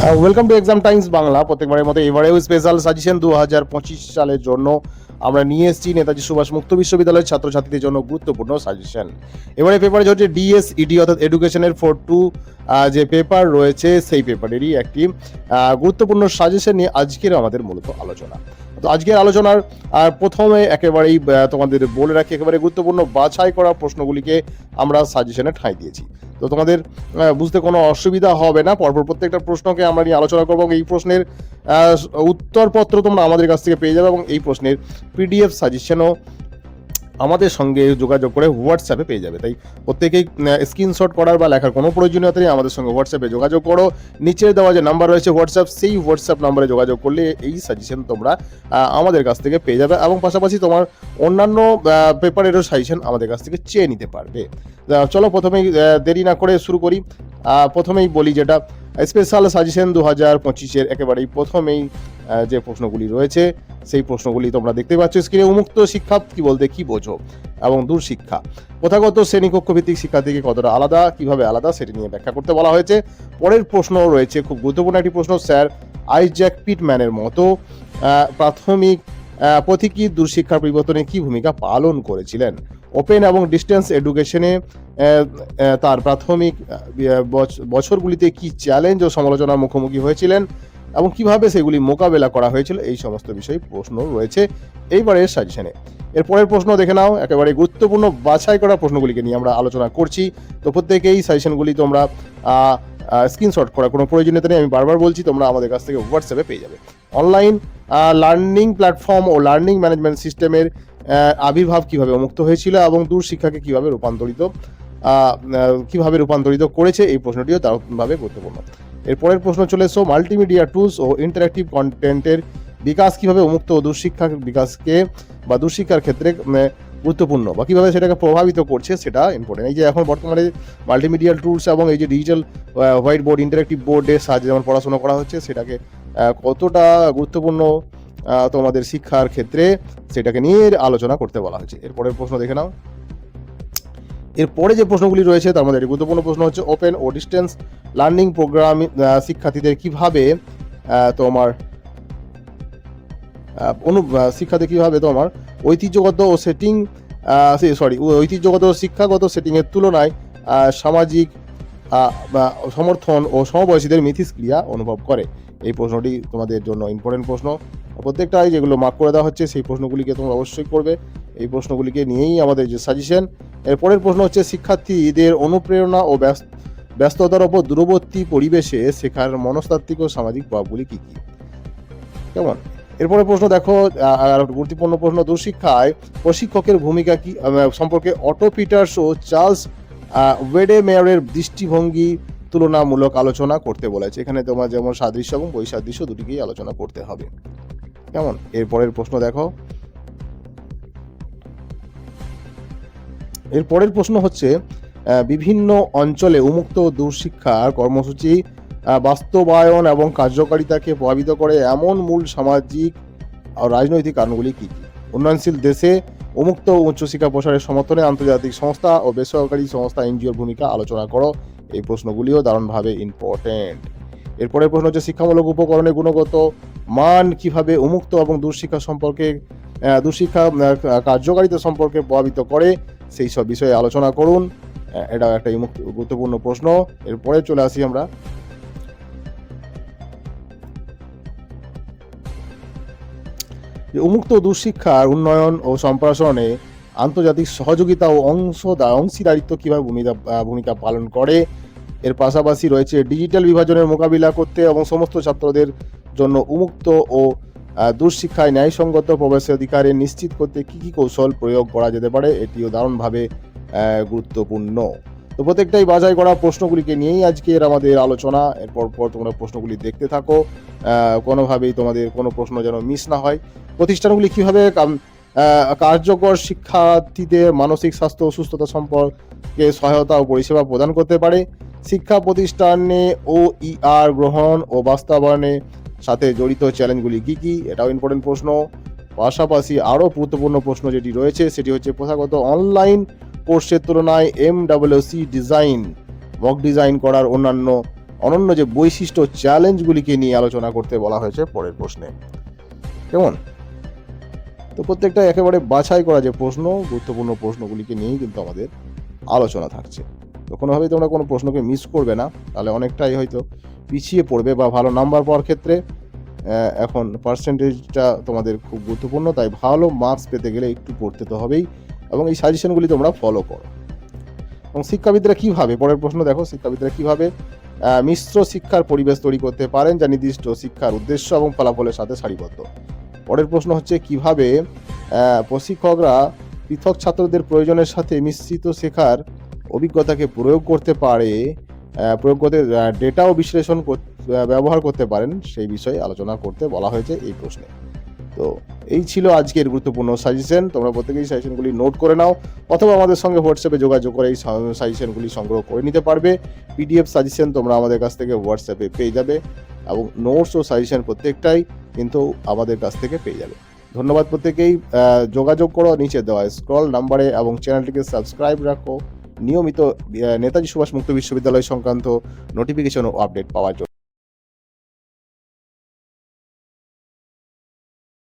Welcome to exam times Bangla প্রত্যেকবারের মতো এবারেও special suggestion দু হাজার পঁচিশ সালের জন্য আমরা নিয়ে এসেছি নেতাজি সুভাষ মুক্ত বিশ্ববিদ্যালয়ের ছাত্রছাত্রীদের জন্য গুরুত্বপূর্ণ সাজেশন এবারে পেপারে হচ্ছে ডিএস ইডি অর্থাৎ এডুকেশনের ফোর টু যে পেপার রয়েছে, সেই পেপারেরই একটি গুরুত্বপূর্ণ সাজেশন নিয়ে আজকের আমাদের মূলত আলোচনা। তো আজকের আলোচনার প্রথমে একেবারেই তোমাদের বলে রাখি, একেবারে গুরুত্বপূর্ণ বাছাই করা প্রশ্নগুলিকে আমরা সাজেশনে ঠাঁই দিয়েছি। তো তোমাদের বুঝতে কোনো অসুবিধা হবে না, পরপর প্রত্যেকটা প্রশ্নকে আমরা নিয়ে আলোচনা করব এই প্রশ্নের উত্তরপত্র তোমরা আমাদের কাছ থেকে পেয়ে যাবে এবং এই প্রশ্নের পিডিএফ সাজেশনও আমাদের সঙ্গে যোগাযোগ করে হোয়াটসঅ্যাপে পেয়ে যাবে। তাই প্রত্যেকেই স্ক্রিনশট করার বা লেখার কোনো প্রয়োজনীয়তা নেই, আমাদের সঙ্গে হোয়াটসঅ্যাপে যোগাযোগ করো। নিচের দেওয়া যে নাম্বার রয়েছে হোয়াটসঅ্যাপ সেই হোয়াটসঅ্যাপ নাম্বারে যোগাযোগ করলে এই সাজেশন তোমরা আমাদের কাছ থেকে পেয়ে যাবে এবং পাশাপাশি তোমার অন্যান্য পেপারেরও সাজেশন আমাদের কাছ থেকে চেয়ে নিতে পারবে। চলো প্রথমেই দেরি না করে শুরু করি। প্রথমেই বলি যেটা স্পেশাল সাজেশন দু হাজার পঁচিশের একেবারেই প্রথমেই যে প্রশ্নগুলি রয়েছে, সেই প্রশ্নগুলি তোমরা দেখতে পাচ্ছ স্ক্রিনে উন্মুক্ত শিক্ষা কি বলতে কি বোঝো এবং দূর শিক্ষা প্রথাগত শ্রেণীকক্ষ ভিত্তিক শিক্ষা থেকে কতটা আলাদা, কীভাবে আলাদা সেটি নিয়ে ব্যাখ্যা করতে বলা হয়েছে। পরের প্রশ্ন রয়েছে, খুব গুরুত্বপূর্ণ একটি প্রশ্ন, স্যার, আইজ্যাক পিটম্যানের মতো প্রাথমিক পথিকী দূরশিক্ষার পরিবর্তনে কি ভূমিকা পালন করেছিলেন? ওপেন এবং ডিস্টেন্স এডুকেশনে তার প্রাথমিক বছ- বছরগুলিতে কি চ্যালেঞ্জ ও সমালোচনার মুখোমুখি হয়েছিলেন এবং কীভাবে সেগুলি মোকাবেলা করা হয়েছিল? এই সমস্ত বিষয়ে প্রশ্ন রয়েছে। এইবারের সাজেশনে এর পরের প্রশ্ন দেখে নাও। একেবারে গুরুত্বপূর্ণ বাছাই করা প্রশ্নগুলিকে নিয়ে আমরা আলোচনা করছি। তো প্রত্যেকেই সাজেশনগুলি তোমরা স্ক্রিনশট করার কোনো প্রয়োজনীয়তা নেই, আমি বারবার বলছি, তোমরা আমাদের কাছ থেকে হোয়াটসঅ্যাপে পেয়ে যাবে। অনলাইন লার্নিং প্ল্যাটফর্ম ও লার্নিং ম্যানেজমেন্ট সিস্টেমের আবির্ভাব কীভাবে উন্মুক্ত হয়েছিল এবং দূর শিক্ষাকে কীভাবে রূপান্তরিত কীভাবে রূপান্তরিত করেছে, এই প্রশ্নটিও দারুণভাবে গুরুত্বপূর্ণ। এরপরের প্রশ্ন চলে এসো মাল্টিমিডিয়া টুলস ও ইন্টারাক্টিভ কন্টেন্টের বিকাশ কীভাবে উন্মুক্ত ও বিকাশকে বা দুঃশিক্ষার ক্ষেত্রে গুরুত্বপূর্ণ বা কীভাবে সেটাকে প্রভাবিত করছে সেটা ইম্পর্টেন্ট এই যে এখন বর্তমানে মাল্টিমিডিয়াল টুলস এবং এই যে ডিজিটাল হোয়াইট বোর্ড ইন্টারেক্টিভ বোর্ডের সাহায্যে যেমন পড়াশোনা করা হচ্ছে, সেটাকে কতটা গুরুত্বপূর্ণ তোমাদের শিক্ষার ক্ষেত্রে সেটাকে নিয়ে আলোচনা করতে বলা হয়েছে। এরপরের প্রশ্ন দেখে নাও। এরপরে যে প্রশ্নগুলি রয়েছে, তার মধ্যে গুরুত্বপূর্ণ প্রশ্ন হচ্ছে ওপেন ও ডিস্টেন্স লার্নিং প্রোগ্রাম শিক্ষার্থীদের কীভাবে তোমার অনু শিক্ষাতে কীভাবে তোমার ঐতিহ্যগত ও সেটিং সরি ঐতিহ্যগত শিক্ষাগত সেটিংয়ের তুলনায় সামাজিক সমর্থন ও সমবয়সীদের মিথিস্ক্রিয়া অনুভব করে। এই প্রশ্নটি তোমাদের জন্য ইম্পর্টেন্ট প্রশ্ন। প্রত্যেকটাই যেগুলো মার্ক করে দেওয়া হচ্ছে, সেই প্রশ্নগুলিকে তোমরা অবশ্যই করবে। এই প্রশ্নগুলিকে নিয়েই আমাদের যে সাজেশন এর পরের প্রশ্ন হচ্ছে, শিক্ষার্থীদের অনুপ্রেরণা ও ব্যস্ত ব্যস্ততার ওপর দূরবর্তী পরিবেশে শেখার মনস্তাত্ত্বিক ও সামাজিক প্রভাবগুলি কী কী? কেমন? এরপরে প্রশ্ন, দেখো গুরুত্বপূর্ণ প্রশ্ন দূরশিক্ষায় প্রশিক্ষকের ভূমিকা কি সম্পর্কে অটো পিটার্স ও চার্লস ওয়েডে মেয়রের দৃষ্টিভঙ্গি তুলনামূলক আলোচনা করতে বলেছে। এখানে তোমার যেমন সাদৃশ্য এবং বৈসাদৃশ্য দুটিকেই আলোচনা করতে হবে। কেমন? এরপরের প্রশ্ন, দেখো। এর পরের প্রশ্ন হচ্ছে বিভিন্ন অঞ্চলে উন্মুক্ত দূরশিক্ষার কর্মসূচি বাস্তবায়ন এবং কার্যকারিতাকে প্রভাবিত করে এমন মূল সামাজিক রাজনৈতিক কারণগুলি কী কী? উন্নয়নশীল দেশে উন্মুক্ত উচ্চশিক্ষা প্রসারের সমর্থনে আন্তর্জাতিক সংস্থা ও বেসরকারি সংস্থা এনজিওর ভূমিকা আলোচনা করো। এই প্রশ্নগুলিও দারুণভাবে ইম্পর্টেন্ট এরপরের প্রশ্ন হচ্ছে শিক্ষামূলক উপকরণের গুণগত মান কীভাবে উন্মুক্ত এবং দূরশিক্ষা সম্পর্কে আহ, দূরশিক্ষা কার্যকারিতা সম্পর্কে প্রভাবিত করে সেই সব বিষয়ে আলোচনা করুন। আহ, এটা একটা গুরুত্বপূর্ণ প্রশ্ন। এরপরে চলে আসি আমরা। যে উন্মুক্ত দূরশিক্ষার উন্নয়ন ও সম্প্রসারণে আন্তর্জাতিক সহযোগিতা ও অংশদা অংশীদারিত্ব কীভাবে ভূমিকা ভূমিকা পালন করে। এর পাশাপাশি রয়েছে ডিজিটাল বিভাজনের মোকাবিলা করতে এবং সমস্ত ছাত্রদের জন্য উন্মুক্ত ও দুঃশিক্ষায় ন্যায়সঙ্গত প্রবেশের অধিকারে নিশ্চিত করতে কী কী কৌশল প্রয়োগ করা যেতে পারে, এটিও দারুণভাবে গুরুত্বপূর্ণ। তো প্রত্যেকটাই বাজাই করা প্রশ্নগুলিকে নিয়েই আজকের আমাদের আলোচনা। এরপর পর তোমরা প্রশ্নগুলি দেখতে থাকো। কোনোভাবেই তোমাদের কোনো প্রশ্ন যেন মিস না হয়। প্রতিষ্ঠানগুলি কীভাবে কার্যকর শিক্ষার্থীদের মানসিক স্বাস্থ্য সুস্থতা সম্পর্কে সহায়তা ও পরিষেবা প্রদান করতে পারে, শিক্ষা প্রতিষ্ঠানে ও ইআর গ্রহণ ও বাস্তবায়নে সাথে জড়িত চ্যালেঞ্জগুলি কী কী, এটাও ইম্পর্টেন্ট প্রশ্ন। পাশাপাশি আরও গুরুত্বপূর্ণ প্রশ্ন যেটি রয়েছে, সেটি হচ্ছে প্রথাগত অনলাইন কোর্সের তুলনায় M C design mock design করার অন্যান্য অনন্য যে বৈশিষ্ট্য চ্যালেঞ্জগুলিকে নিয়ে আলোচনা করতে বলা হয়েছে পরের প্রশ্নে। কেমন? তো প্রত্যেকটা একেবারে বাছাই করা যে প্রশ্ন, গুরুত্বপূর্ণ প্রশ্নগুলিকে নিয়েই কিন্তু আমাদের আলোচনা থাকছে। তো কোনোভাবেই তোমরা কোনো প্রশ্নকে মিস করবে না, তাহলে অনেকটাই হয়তো পিছিয়ে পড়বে বা ভালো নাম্বার পাওয়ার ক্ষেত্রে এখন পার্সেন্টেজটা তোমাদের খুব গুরুত্বপূর্ণ, তাই ভালো মার্কস পেতে গেলে একটু পড়তে তো হবেই। এবং এই সাজেশনগুলি তোমরা ফলো করো। এবং শিক্ষাবিদরা কীভাবে, পরের প্রশ্ন দেখো, শিক্ষাবিদরা কীভাবে মিশ্র শিক্ষার পরিবেশ তৈরি করতে পারেন যা নির্দিষ্ট শিক্ষার উদ্দেশ্য এবং ফলাফলের সাথে সারিবদ্ধ। পরের প্রশ্ন হচ্ছে, কীভাবে প্রশিক্ষকরা পৃথক ছাত্রদের প্রয়োজনের সাথে মিশ্রিত শেখার অভিজ্ঞতাকে প্রয়োগ করতে পারে প্রয়োগ করতে ডেটাও বিশ্লেষণ ব্যবহার করতে পারেন, সেই বিষয়ে আলোচনা করতে বলা হয়েছে এই প্রশ্নে। তো এই ছিল আজকের গুরুত্বপূর্ণ সাজেশন তোমরা প্রত্যেকেই সাজেশনগুলি নোট করে নাও, অথবা আমাদের সঙ্গে হোয়াটসঅ্যাপে যোগাযোগ করে এই সাজেশনগুলি সংগ্রহ করে নিতে পারবে। পিডিএফ সাজেশন তোমরা আমাদের কাছ থেকে হোয়াটসঅ্যাপে পেয়ে যাবে এবং নোটস ও সাজেশন প্রত্যেকটাই কিন্তু আমাদের কাছ থেকে পেয়ে যাবে। ধন্যবাদ প্রত্যেকেই। যোগাযোগ করো, নিচে দেওয়া স্ক্রল নাম্বারে এবং চ্যানেলটিকে সাবস্ক্রাইব রাখো। নিয়মিত নেতাজি সুভাষ মুক্ত বিশ্ববিদ্যালয় সংক্রান্ত নোটিফিকেশন ও আপডেট পাওয়ার জন্য।